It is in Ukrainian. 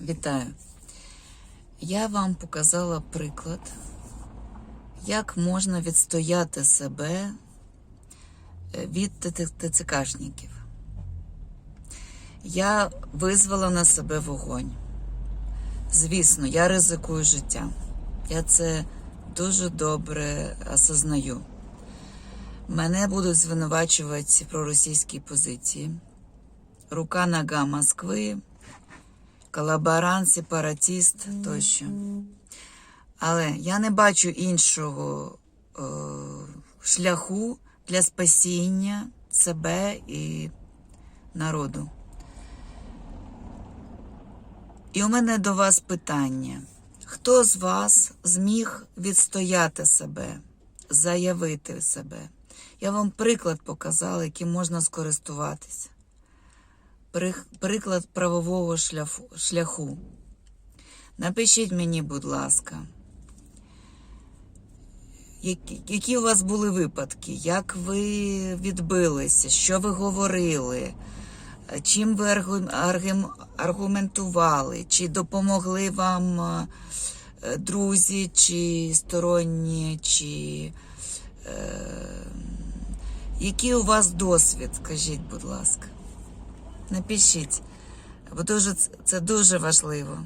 Вітаю. Я вам показала приклад, як можна відстояти себе е, від ТЦ- ТЦКшників. Я визвала на себе вогонь. Звісно, я ризикую життям. Я це дуже добре осознаю. Мене будуть звинувачувати в проросійській позиції. Рука нога Москви, колаборант, сепаратіст тощо. Але я не бачу іншого е, шляху для спасіння себе і народу. І у мене до вас питання: хто з вас зміг відстояти себе, заявити себе? Я вам приклад показала, яким можна скористуватися. Приклад правового шляху. Напишіть мені, будь ласка, які, у вас були випадки, як ви відбилися, що ви говорили, чим ви аргументували, чи допомогли вам е, друзі, чи сторонні, чи е, який у вас досвід, скажіть, будь ласка. Напишіть, бо дуже, це дуже важливо.